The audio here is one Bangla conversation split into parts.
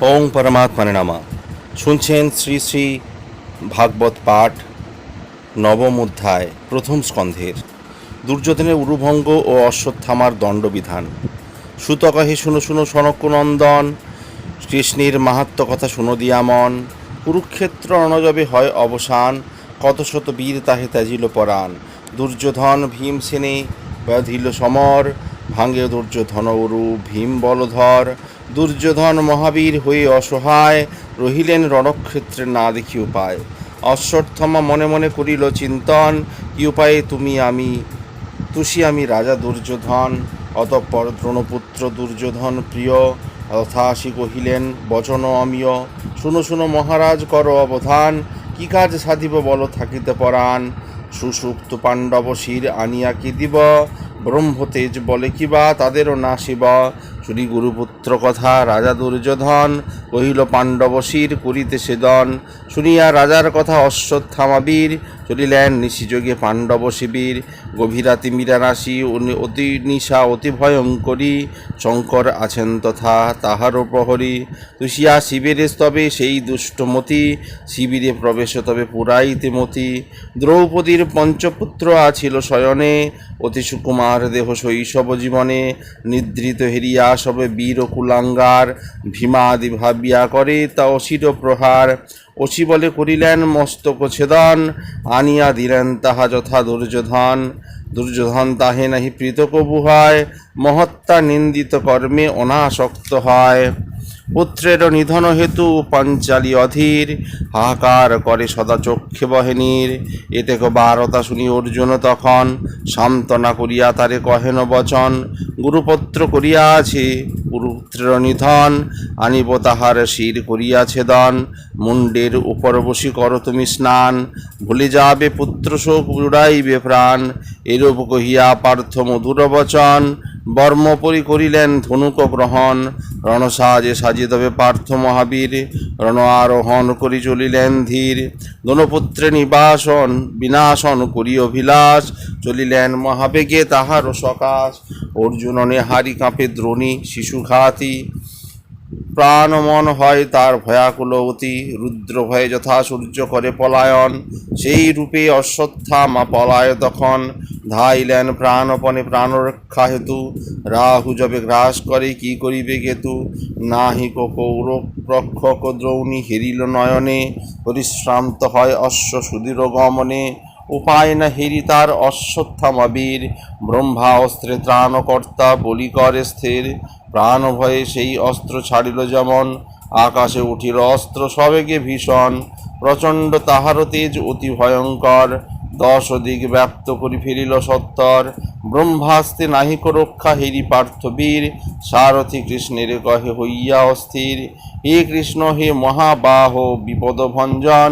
ওং পরমাত্মানে নামা। শুনছেন শ্রী শ্রী ভাগবত পাঠ, নবম অধ্যায়, প্রথম স্কন্ধের। দুর্যোধনের উরুভঙ্গ ও অশ্বত্থামার দণ্ডবিধান। সুত কহে শুনো শুনো সনকনন্দন কৃষ্ণের মাহাত্ম কথা শুনো দিয়া মন। কুরুক্ষেত্র রণজবে হয় অবসান। কত শত বীর তাহে ত্যাজিল পরাণ। দুর্যোধন ভীমসেনে ব্যাধিল সমর। ভাঙ্গে দুর্যোধন উরু ভীম বলধর। দুর্যোধন মহাবীর হয়ে অসহায় রহিলেন রণক্ষেত্রে না দেখি উপায়। অশ্বত্থমা মনে মনে করিল, চিন্তন, কি উপায়ে তুমি আমি, তুষি আমি রাজা দুর্যোধন? অতঃপর দ্রোণপুত্র দুর্যোধন প্রিয় যথাসি কহিলেন বচন অমিয় শুনো শুনো মহারাজ, কর অবধান। কি কাজ সাধিব বল থাকিতে পরাণ। সুসুপ্ত পাণ্ডব শির আনিয়া কি দিব? ব্রহ্মতেজ বলে কিবা তাদেরও নাশিব শ্রী গুরুপুত্র কথা, রাজা দুর্যোধন কহিল, পাণ্ডব শির করিতে সেদন। শুনিয়া রাজার কথা অশ্বত্থামাবীর চলিলেন নিশিযোগে পাণ্ডব শিবির। গভীরাতি মীরারাশি অতি নিশা অতি ভয়ঙ্করী। শঙ্কর আছেন তথা তাহারও প্রহরী। তুষিয়া শিবিরে তবে সেই দুষ্টমতি শিবিরে প্রবেশ তবে পুরাইতে মতি। দ্রৌপদীর পঞ্চপুত্র আছিল শয়নে। অতি সুকুমার দেহ শৈশব জীবনে। নিদ্রিত হেরিয়া সবে বীর কুলাঙ্গার ভীমাদি ভাবিয়া করে তা অশির প্রহার। অসি বলে করিলেন, মস্তক ছেদন, আনিয়া দিলেন তাহা যথা দুর্যোধন। দুর্যোধন তাহে নাহি প্রীত কবু হয়, মহত্তা নিন্দিত কর্মে অনাসক্ত হয়। পুত্রের নিধন হেতু পাঞ্চালী অধীর, হাহাকার করে সদা চক্ষে বহেনীর এতে বারতা শুনি অর্জুন তখন, সান্ত্বনা করিয়া তারে কহেন বচন। গুরুপত্র করিয়াছে পুত্রের নিধন, আনিব তাহার শির করিয়া ছেদন মুন্ডের উপর বসি কর তুমি স্নান, ভুলে যাবে পুত্র শোক, উড়াইবে প্রাণ। এরূপ কহিয়া পার্থ মধুর বচন বর্মপরি করিলেন ধনুক গ্রহণ রণসাজে সাজিত তবে পার্থ মহাবীর। রণ আরোহণ করি চলিলেন ধীর। দনপুত্রে নিবাসন, বিনাশন করি অভিলাষ। চলিলেন মহাবেগে তাহার সকাশ। অর্জুন নেহারি কাঁপে দ্রোণী শিশু ঘাতি প্রাণ মন হয় তার ভয়াকুল অতি রুদ্র ভয়ে যথা সূর্য করে পলায়ন। সেই রূপে অশ্বত্থামা পলায় তখন। ধাইলেন প্রাণপণে প্রাণরক্ষা হেতু। রাহু যবে গ্রাস করে, কি করিবে কেতু? নাহি কৌর রক্ষক দ্রৌণী হেরিল নয়নে। পরিশ্রান্ত হয় অশ্ব সুদৃঢ় গমনে। উপায় না হেরি তার অশ্বত্থামা বীর। ব্রহ্মা অস্ত্রে ত্রাণকর্তা বলি করে স্থির। প্রাণ ভয়ে সেই অস্ত্র ছাড়িল যেমন, আকাশে উঠিল অস্ত্র সবেগে ভীষণ, প্রচণ্ড তাহার তেজ অতি ভয়ঙ্কর, দশ দিক ব্যাপ্ত করি ফিরিল সত্তর, ব্রহ্মাস্তে নাহিক রক্ষা হেরি পার্থবীর সারথী কৃষ্ণের কহে হইয়া অস্থির, হে কৃষ্ণ, হে মহাবাহ বিপদ ভঞ্জন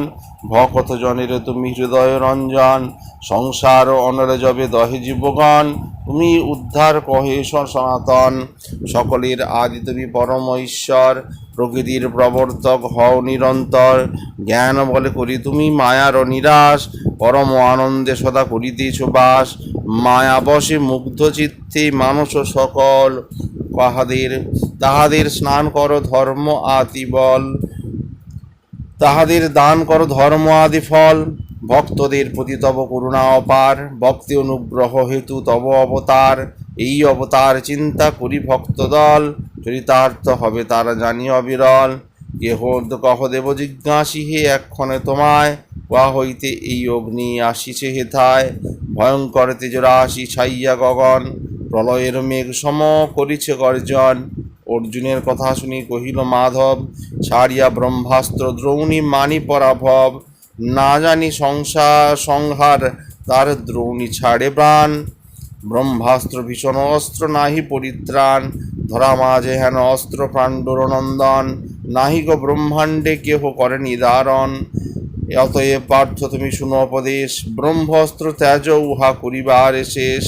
ভকত জনের তুমি হৃদয় রঞ্জন সংসার অনরে যবে দহে জীবগণ, তুমি উদ্ধার কহে সনাতন। সকলের আদি তুমি পরম ঈশ্বর, প্রকৃতির প্রবর্তক হও নিরন্তর। জ্ঞান বলে করি তুমি, মায়ার নিরাশ, পরম আনন্দে সদা করিতেছ বাস মায়াবশে মুগ্ধ চিত্তে মানুষ সকল। তাহাদের তাহাদের স্নান কর ধর্ম আতি বল। তাহাদের দান কর ধর্ম আদি ফল। ভক্তদের প্রতি তব করুণা অপার, ভক্তি অনুগ্রহ হেতু তব অবতার। এই অবতার চিন্তা করি ভক্তদল, চরিতার্থ হবে তারা জানি অবিরল কেহ কহ দেব জিজ্ঞাসী, হে এক্ষণে তোমায়? ওয়া হইতে এই অগ্নি আসিছে হেথায়? ভয়ঙ্কর তেজরাশি ছাইয়া গগন, প্রলয়ের মেঘ সম করিছে গর্জন। অর্জুনের কথা শুনি কহিল মাধব ছাড়িয়া ব্রহ্মাস্ত্র দ্রৌণী মানি পরাভব। না জানি সংসার সংহার, তার দ্রৌণী ছাড়ে প্রাণ। ব্রহ্মাস্ত্র ভীষণ অস্ত্র, নাহি পরিত্রাণ। ধরা মাঝে হেন অস্ত্র প্রাণ্ডর নন্দন। নাহি গো ব্রহ্মাণ্ডে কেহ করে নিদারণ। অতএব পার্থ, তুমি শুনো উপদেশ। ব্রহ্মাস্ত্র ত্যাজ উহা করিবার শেষ।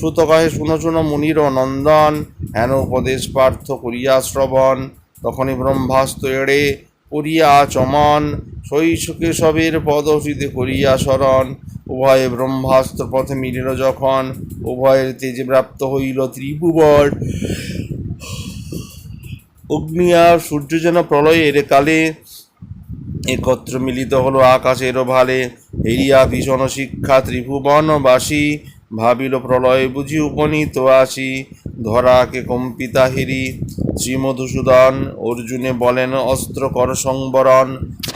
সুত কহে, শুনো শুনো মুনির নন্দন। হেন উপদেশ পার্থ করিয়া শ্রবণ। তখনই ব্রহ্মাস্ত্র এড়ে করিয়া চমন। শৈশকে সবের পদহৃদে করিয়া শরণ। উভয়ে ব্রহ্মাস্ত্র পথে মিলিল যখন। উভয়ের তেজে প্রাপ্ত হইল ত্রিভুবন। অগ্নি আর সূর্য যেন প্রলয়ের কালে একত্র মিলিত হলো আকাশেরও ভালে। হেরিয়া ভীষণ শিক্ষা ত্রিভুবনবাসী। ভাবিল প্রলয় বুঝি উপনীত আসি ধরাকে কম্পিতা হেরি, শ্রীমধুসূদন অর্জুনে বলেন, অস্ত্র কর সংবরণ,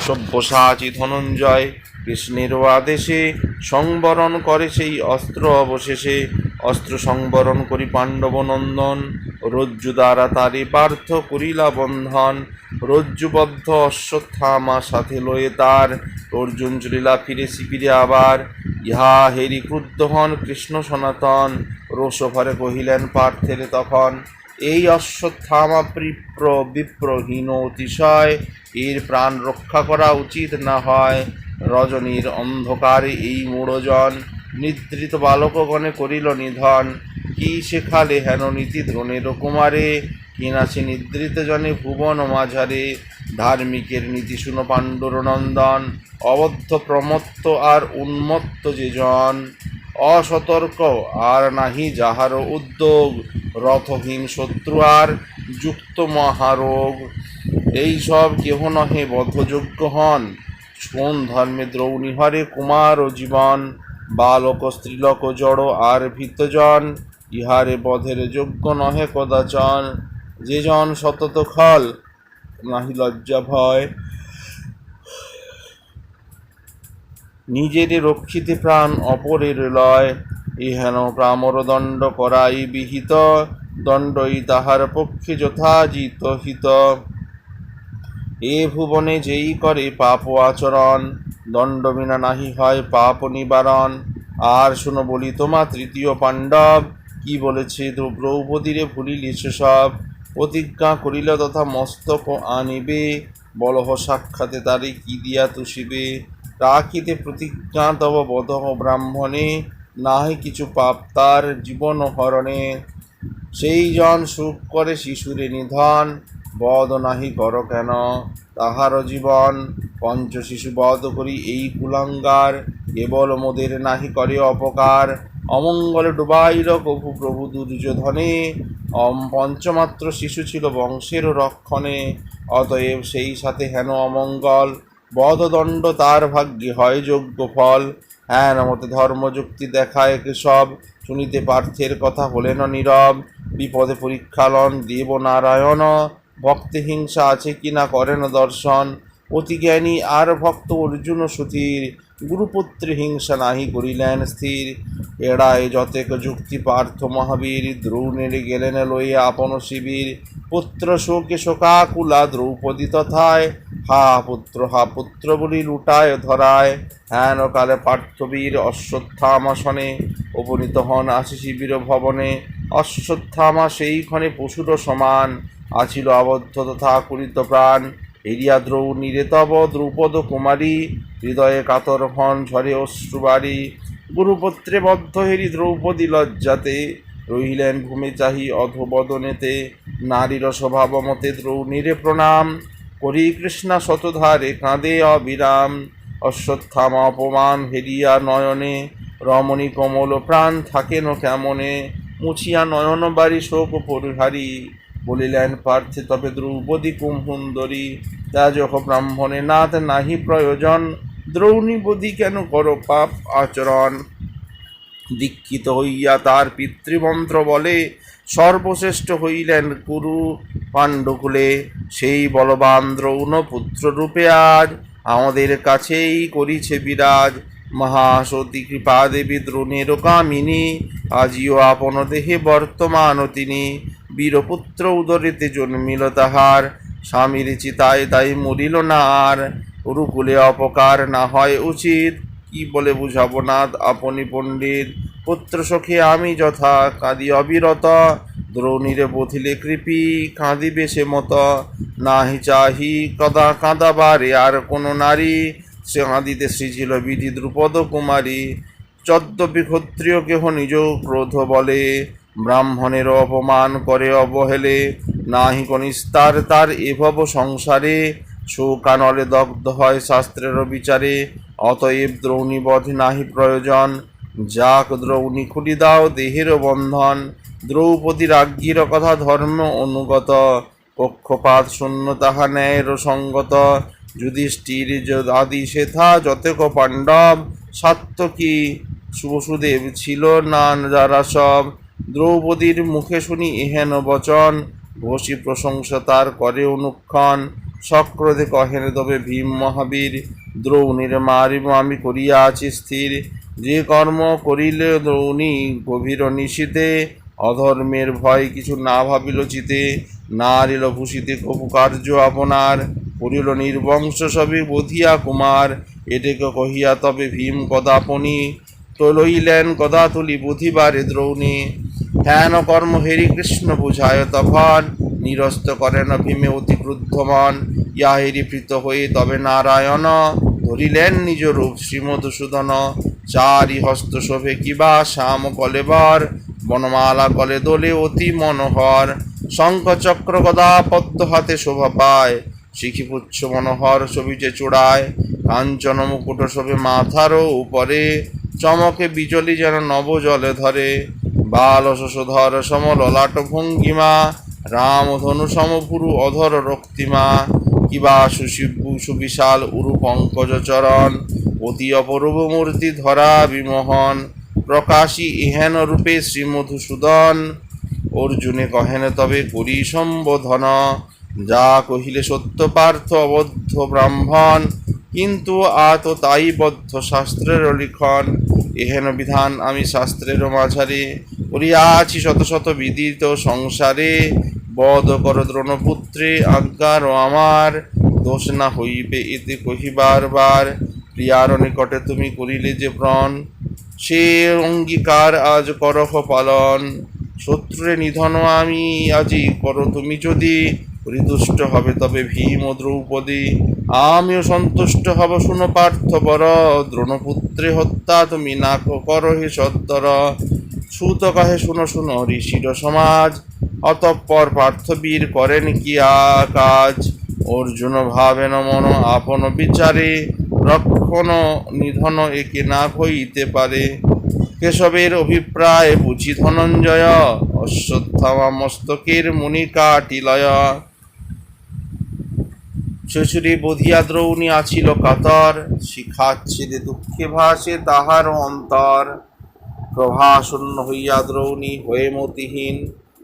সব্যসাচী ধনঞ্জয়, কৃষ্ণের আদেশে সংবরণ করে সেই অস্ত্র অবশেষে অস্ত্র সংবরণ করি পাণ্ডব নন্দন। রজ্জু দ্বারা তারে পার্থ করিলা বন্ধন, রজ্জুবদ্ধ অশ্বত্থামা সাথে লয়ে তার অর্জুন চলিলা ফিরে শিবিরে আবার। ইহা হেরি ক্রুদ্ধ হন কৃষ্ণ সনাতন, রোষভরে কহিলেন পার্থের তখন, এই অশ্বত্থামা বিপ্র বিপ্রহীন অতিশয়, এর প্রাণ রক্ষা করা উচিত না হয়। রজনীর অন্ধকারে এই মূঢ়জন নিদ্রিত বালকগণে করিল নিধন কি শেখালে হেন নীতি দ্রোণের কুমারে? কিনা সে নিদ্রিত জনে ভুবন মাঝারে? ধার্মিকের নীতি শুনো পাণ্ডুর নন্দন, অবদ্ধ প্রমত্ত আর উন্মত্ত যে জন। অসতর্ক আর নাহি যাহার উদ্যোগ, রথহীন শত্রু আর যুক্ত মহারোগ। এই সব কেহ নহে বদ্ধযোগ্য হন। কোন ধর্মে দ্রৌণী হরে কুমার ও জীবন। বালক, স্ত্রীলক, জড় আর ভীতজন। ইহারে বধের যোগ্য নহে কদাচন, যে জন সতত খল, নাহি লজ্জা ভয়। নিজের রক্ষিতে প্রাণ অপরের লয় ইহেন প্রামর দণ্ড করাই বিহিত, দণ্ডই তাহার পক্ষে যথাজিত হিত। এ ভুবনে যেই করে পাপ আচরণ, দণ্ড বিনা নাহি হয় পাপ নিবারণ। আর শুনো বলি তোমা তৃতীয় পাণ্ডব কি বলেছে? দ্রৌ- দ্রৌপদীরে ভুলিলি সব। প্রতিজ্ঞা করিল তথা মস্তক আনিবে। বলহ সাক্ষাতে তারে কি দিয়া তুষিবে? রাখিতে প্রতিজ্ঞা তব বদহ ব্রাহ্মণে। নাহি কিছু পাপ তার জীবন হরণে। সেই জন সুখ করে শিশুরে নিধন। বধ নাহি কর কেন? তাহার জীবন পঞ্চ শিশু বধ করি এই কুলাঙ্গার। কেবল মোদের নাহি করে অপকার। অমঙ্গলে ডুবাইল প্রভু প্রভু দুর্যোধনে। পঞ্চমাত্র শিশু ছিল বংশের রক্ষণে, অতএব সেই সাথে হেন অমঙ্গল। বধদণ্ড তার ভাগ্যে হয় যোগ্য ফল। হ্যাঁ মতে ধর্মযুক্তি দেখায় সব শুনিতে পার্থের কথা হলেন নীরব। বিপদে পরীক্ষালন দেব নারায়ণ ভক্তে হিংসা আছে কিনা করেন দর্শন। অতি জ্ঞানী আর ভক্ত অর্জুন সুধীর। গুরুপুত্রে হিংসা নাহি করিলেন স্থির। এড়ায় যতেক যুক্তি পার্থ মহাবীর, দ্রৌণের গেলেন লইয়া আপন শিবির। পুত্র শোকে শোকাকুলা দ্রৌপদী তথায়। হা পুত্র হা পুত্র বলি লুটায় ধরায়। হেন কালে পার্থবীর অশ্বত্থামাসনে উপনীত হন আসি শিবির ভবনে। অশ্বত্থামা সেইখানে পশুর সমান, আছিল আবদ্ধ তথা কুলিত প্রাণ। এরিয়া দ্রৌণীরে তব দ্রৌপদ কুমারী। হৃদয়ে কাতর হন ঝরে অশ্রুবাড়ি গুরুপত্রে বদ্ধ হেরি দ্রৌপদী লজ্জাতে রহিলেন ভূমি চাহি অধবদনেতে। নারীর স্বভাব মতে দ্রৌণীরে প্রণাম। করি কৃষ্ণা শতধারে কাঁদে অবিরাম। অশ্বত্থামা অপমান হেরিয়া নয়নে। রমণী কমল প্রাণ থাকেন কেমনে? মুছিয়া নয়ন বাড়ি শোক পরিহারি। বলিলেন, পার্থে তবে দ্রৌপদী কুম্ভুন্দরী রাজহ ব্রাহ্মণে নাথ নাহি প্রয়োজন। দ্রৌণী বদি কেন করো পাপ আচরণ? দীক্ষিত হইয়া তার পিতৃমন্ত্র বলে, সর্বশ্রেষ্ঠ হইলেন কুরু পাণ্ডকুলে। সেই বলবান দ্রৌণ পুত্ররূপে আজ আমাদের কাছেই করিছে বিরাজ। মহাসতী কৃপা দেবী দ্রোণের কামিনী, আজিও আপন দেহে বর্তমান তিনি। বীরপুত্র উদরেতে জন্মিল তাহার, স্বামীর চিতায় তাই মরিল না আর গুরুকুলে অপকার না হয় উচিত। কি বলে বুঝাবো নাথ আপনি পণ্ডিত, পুত্র সখে, আমি যথা কাঁদি অবিরত। দ্রৌণীরে বধিলে কৃপি, কাঁদিবে সে মত। নাহি চাহি কদা কাঁদাবারে আর কোনো নারী সে কাঁদিতে সৃজিল বিধি দ্রুপদ কুমারী। ক্ষত্রিয় কেহ নিজ ক্রোধ বলে, ব্রাহ্মণের অপমান করে অবহেলে। নাহি কনিস্তার তার এভব সংসারে শোকানলে দগ্ধ হয় শাস্ত্রের বিচারে অতএব দ্রৌণীবধ নাহি প্রয়োজন। যাক দ্রৌণী খুলি দাও দেহের বন্ধন। দ্রৌপদীর আজ্ঞির কথা ধর্ম অনুগত। পক্ষপাত শূন্য তাহা ন্যায়ের সঙ্গত। যুধিষ্ঠির আদি সেথা যতেক পাণ্ডব। সাত্তকী শুভসুদেব ছিল না যারা সব। দ্রৌপদীর মুখে শুনি এহেন বচন। ঘোষী প্রশংসা তার করে অনুক্ষণ। সক্রোধে কহেন, তবে ভীম মহাবীর, দ্রৌণীর মারিব আমি করিয়া আছি স্থির। যে কর্ম করিলে দ্রৌণী গভীর নিশীতে অধর্মের ভয় কিছু না ভাবিল চিতে। নারিল ভূষিতে কপু কার্য আপনার, করিল নির্বংশ সবে বধিয়া কুমার। এটেকে কহিয়া, তবে ভীম কদাপনি তো লইলেন কদা তুলি বুধিবারে দ্রৌণী। ধ্যান কর্ম হেরি কৃষ্ণ বুঝায় তখন নিরস্ত করেন ভীমে অতি ক্রুদ্ধমন। ইয়া হেরি প্রীত হয়ে তবে নারায়ণ ধরিলেন নিজ রূপ শ্রীমধুসূদন। চারি হস্ত শোভে কিবা শ্যাম কলেবর বনমালা কলে দোলে অতি মনোহর। শঙ্খ চক্র গদা পদ্ম হাতে শোভা পায়। শিখিপুচ্ছ মনোহর ছবিতে চূড়ায়। কাঞ্চন মুকুট শোভে মাথারও উপরে। চমকে বিজলি যেন নব জলে ধরে। বাল শশধর সমল লাট ভঙ্গিমা। রাম ধনু সমপুরু অধর রক্তিমা, কিবা সুশিবু সুবিশাল উরু পঙ্কজ চরণ, অতি অপরূপ মূর্তি ধরা বিমোহন, প্রকাশী ইহেন রূপে শ্রীমধুসূদন অর্জুনে কহেন, তবে করি সম্বোধন। যা কহিলে সত্য পার্থ অবদ্ধ ব্রাহ্মণ, কিন্তু আত তাই বদ্ধ শাস্ত্রের লিখন। এহেন বিধান আমি শাস্ত্রের মাঝারে। করিয়াছি শত শত বিদিত সংসারে, বধ কর দ্রোণপুত্রে, আজ্ঞার ও আমার। দোষ না হইবে এতে কহিবার বার। প্রিয়ার নিকটে তুমি করিলে যে প্রণ, সে অঙ্গীকার আজ করহ পালন। শত্রুরে নিধন আমি, আজি করো তুমি যদি। পরিদুষ্ট হবে তবে ভীম ও দ্রৌপদী। আমিও সন্তুষ্ট হব, শুনো পার্থ বর। দ্রোণপুত্রে হত্যা তুমি না করো হে সত্তর। সুত কহে শুনো শুনো, ঋষির সমাজ। অতঃপর পার্থবীর করেন কি কাজ? অর্জুন ভাবেন মন আপন বিচারে, রক্ষণ নিধন একে না হইতে পারে। কেশবের অভিপ্রায় বুঝি ধনঞ্জয়, অশ্বত্থামা মস্তকের মুনি কাটিলয়। শ্বশুরে বধিয়া দ্রৌণী আছিল কাতর, শিখাচ্ছেদে দুঃখে ভাসে তাহার অন্তর। প্রভাশূন্য হইয়া দ্রৌণী হয়ে মতিহীন,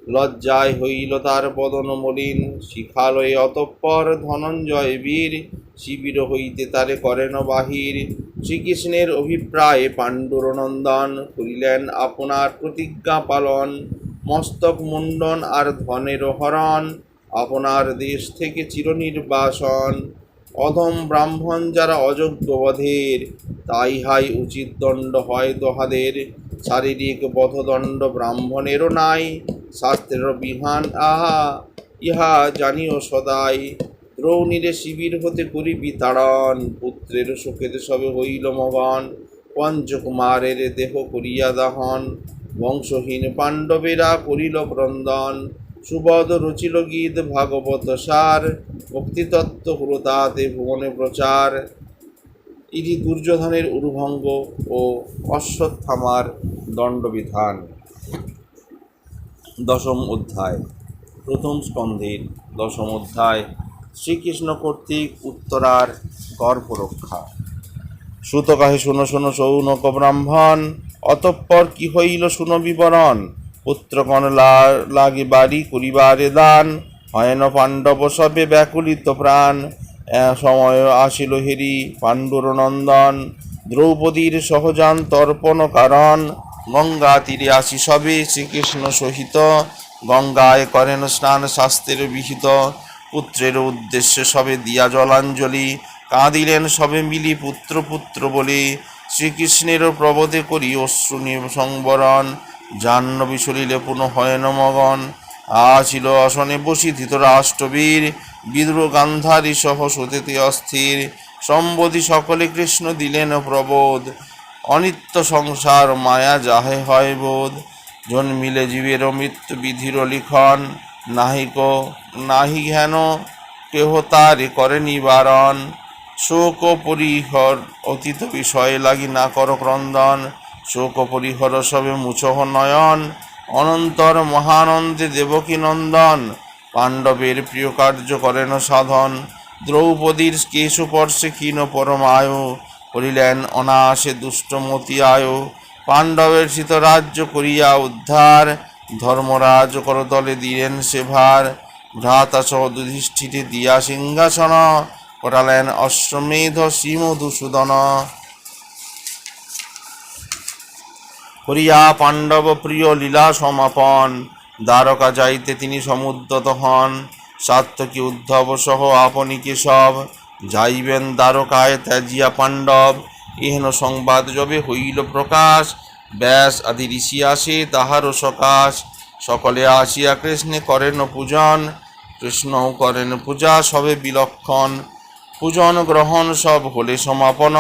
লজ্জায় হইল তার বদন মলিন শিখালয়ে অতঃপর ধনঞ্জয় বীর, শিবির হইতে তারে করেন বাহির। শ্রীকৃষ্ণের অভিপ্রায়ে পাণ্ডুর নন্দন করিলেন আপনার প্রতিজ্ঞা পালন। মস্তক মুন্ডন আর ধনের হরণ, আপনার দেশ থেকে চিরনির্বাসন। অধম ব্রাহ্মণ যারা অযোগ্য বধের তাই হাই উচিত দণ্ড হয় দহাদের। শারীরিক বধদণ্ড ব্রাহ্মণেরও নাই শাস্ত্রের বিহান আহা, ইহা জানিও সদাই। দ্রৌণীরে শিবির হতে করিবি তাড়ন, পুত্রের শোকেতে সবে হইল মগন। পঞ্চকুমারের দেহ করিয়া দাহন, বংশহীন পাণ্ডবেরা করিল ক্রন্দন সুবদ রচিল গীত ভাগবত সার, ভক্তিতত্ত্ব হলো তাতে ভুবনে প্রচার। ইতি দুর্যোধনের উরুভঙ্গ ও অশ্বত্থামার দণ্ডবিধান। দশম অধ্যায়। প্রথম স্কন্ধের দশম অধ্যায়। শ্রীকৃষ্ণ কর্তৃক উত্তরার গর্ভরক্ষা। সুত কাহে শুনো শুনো সৌনক ব্রাহ্মণ অতঃপর কি হইল শুনো বিবরণ? পুত্রগণ লা- লাগি বাড়ি করিবারে দান। হয়ন পাণ্ডব সবে ব্যাকুলিত প্রাণ। সময় আসিল হেরি পাণ্ডুর নন্দন দ্রৌপদীর সহজান তর্পণ কারণ। গঙ্গা তীরে আসি সবে, শ্রীকৃষ্ণ সহিত। গঙ্গায় করেন স্নান শাস্ত্রের বিহিত। পুত্রের উদ্দেশ্যে সবে দিয়া জলাঞ্জলি। কাঁদিলেন সবে মিলি পুত্র পুত্র বলে। শ্রীকৃষ্ণের প্রবোধে করি অশ্রু সংবরণ। জাহ্নবী সলিলে পুনঃ হয়ন মগন আছিল আসনে বসি ধৃতরাষ্ট্রবীর বিদ্রোহ গান্ধারী সহ সতেতে অস্থির। সম্বোধি সকলে কৃষ্ণ দিলেন প্রবোধ। অনিত্য সংসার মায়া যাহে হয় বোধ। জন্মিলে জীবের মৃত্যু বিধির লিখন। নাহিক নাহি হেন, কেহ তারে করে নিবারণ। শোক পরিহর, অতীত বিষয়ে লাগি না কর ক্রন্দন। শোক পরিহর সবে মুছহ নয়ন। অনন্তর মহানন্দে দেবকী নন্দন। পাণ্ডবের প্রিয় কার্য করেন সাধন। দ্রৌপদীর কেশপর্শে ক্ষীণ পরমায় করিলেন অনাসে দুষ্টমতি আয়ু পাণ্ডবের শীত রাজ্য করিয়া উদ্ধার। ধর্মরাজ করতলে দিলেন সে ভার। ভ্রাতা সহ যুধিষ্ঠিরে দিয়া সিংহাসন। করালেন অশ্বমেধ শ্রীমধুসূদন। করিয়া পাণ্ডব প্রিয় লীলা সমাপন। দ্বারকা যাইতে তিনি সমুদ্রত হন। সাত্তকী উদ্ধব সহ আপনি কেশব যাইবেন দ্বারকায় ত্যাজিয়া পাণ্ডব। এহেন সংবাদ যবে হইল প্রকাশ। ব্যাস আদি ঋষি আসে তাহারও সকাশ। সকলে আসিয়া কৃষ্ণে করেন পূজন। কৃষ্ণও করেন পূজা, সবে বিলক্ষণ। পূজন গ্রহণ সব হলে সমাপন।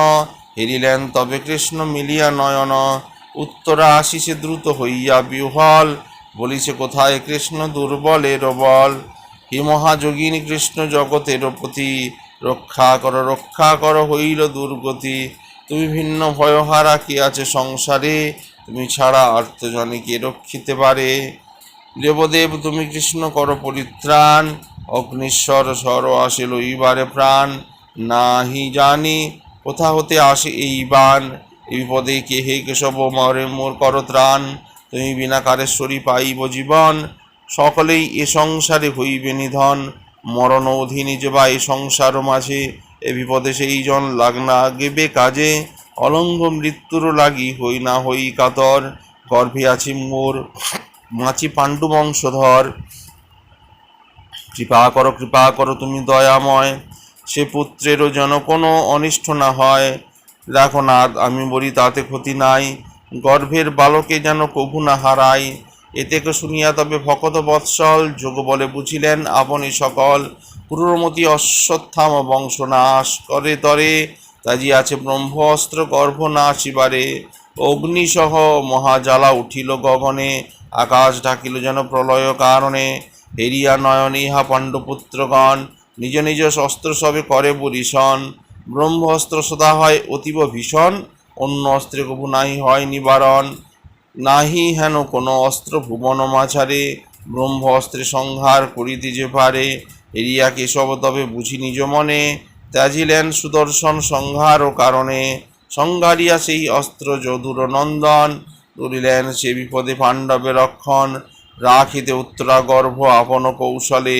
হেরিলেন তবে কৃষ্ণ মিলিয়া নয়ন। উত্তরা আসিছে দ্রুত হইয়া বিহল বলিছে, কোথায় কৃষ্ণ দুর্বলের বল? হে মহাযোগিনী কৃষ্ণ জগতের প্রতি রক্ষা কর রক্ষা কর, হইল দুর্গতি। তুমি ভিন্ন ভয়হারা কি আছে সংসারে? তুমি ছাড়া আর্তজনে কে রক্ষিতে পারে? দেবদেব, তুমি কৃষ্ণ কর পরিত্রাণ। অগ্নিশ্বর স্বর আসে লইবারে প্রাণ। নাহি জানি কোথা হতে আসে এই বান এই বিপদে কে হে কেশব মরে মোর কর ত্রাণ, তুমি বিনা কারেশ্বরী পাইব জীবন। সকলেই এ সংসারে হইবে নিধন, মরণ অধীনে যে বা এ সংসার মাঝে, এ বিপদে সেই জন লাগনা গেবে কাজে। অলঙ্গ মৃত্যুর লাগি হই না হই কাতর, গর্ভে আছি মোর মাছি পাণ্ডু বংশধর। কৃপা করো কৃপা করো তুমি দয়াময়, সে পুত্রেরও যেন কোনো অনিষ্ট না হয়। দেখো না, আমি বলি তাতে ক্ষতি নাই। গর্ভের বালকে যেন কভু না হারাই এতেকে শুনিয়া তবে ভকত বৎসল যোগ বলে বুঝিলেন, আপনি সকল ক্রূরমতি অশ্বত্থাম বংশ নাশ করে তরে, তাজি আছে ব্রহ্ম অস্ত্র গর্ভ না আসিবারে। অগ্নিসহ মহাজ্বালা উঠিল গগনে, আকাশ ঢাকিল যেন প্রলয় কারণে হেরিয়া নয়ন ইহা পাণ্ডপুত্রগণ, নিজ নিজ শস্ত্র সবে করে বরিশন ব্রহ্ম অস্ত্র সদা হয় অতীব ভীষণ, অন্য অস্ত্রে কবু নাই হয় নিবারণ। নাহি হেন কোনো অস্ত্র ভুবন মাঝারে ব্রহ্ম অস্ত্রে সংহার করিতে যে পারে এরিয়া কেশব তবে বুঝি নিজ মনে, ত্যাজিলেন সুদর্শন সংহার ও কারণে। সংহারিয়া সেই অস্ত্র যদুর নন্দন তুলিলেন সে বিপদে পাণ্ডবে রক্ষণ। রাখিতে উত্তরা গর্ভ আপন কৌশলে,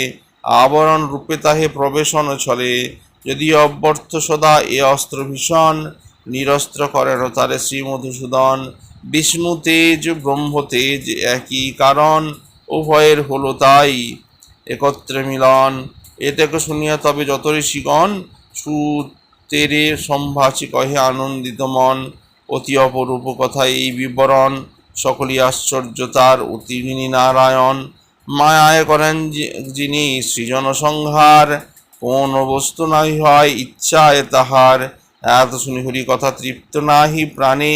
আবরণ রূপে তাহে প্রবেশন ছলে যদি অব্যর্থ সদা এ অস্ত্র ভীষণ, নিরস্ত্র করেন তারে শ্রী মধুসূদন বিষ্ণু তেজ, ব্রহ্ম তেজ একই কারণ, উভয়ের হলো তাই। একত্রে মিলন এটাকে শুনিয়া তবে যত ঋষিগণ সুতেরে সম্ভাষী কহে আনন্দিত মন। অতি অপরূপ কথা এই বিবরণ, সকলই আশ্চর্য তার অতিবিনী নারায়ণ মায়ায় করেন যিনি সৃজন সংহার কোন বস্তু নাই হয়, ইচ্ছায় তাহার। এত শুনি হরি কথা তৃপ্ত নাহি, প্রাণে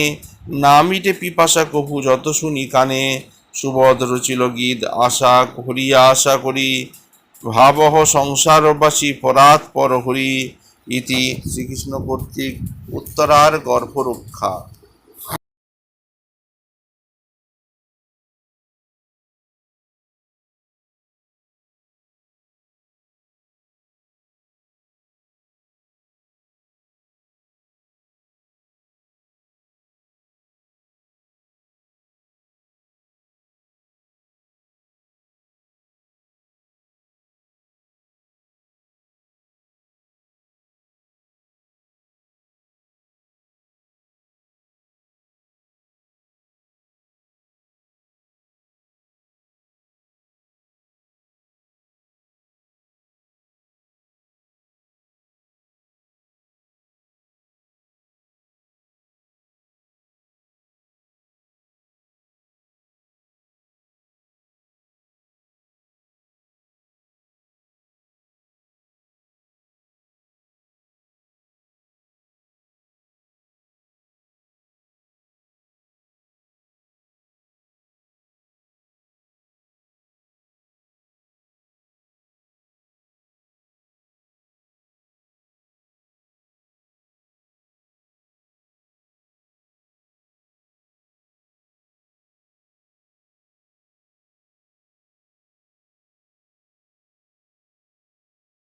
না মিটে পিপাসা কভু যত শুনি কানে। সুবদ রচিল গীত, আশা হরিয়া আশা করি। ভাবহ সংসারবাসী পরাৎ পর হরি ইতি শ্রীকৃষ্ণ কর্তৃক উত্তরার গর্ভরক্ষা।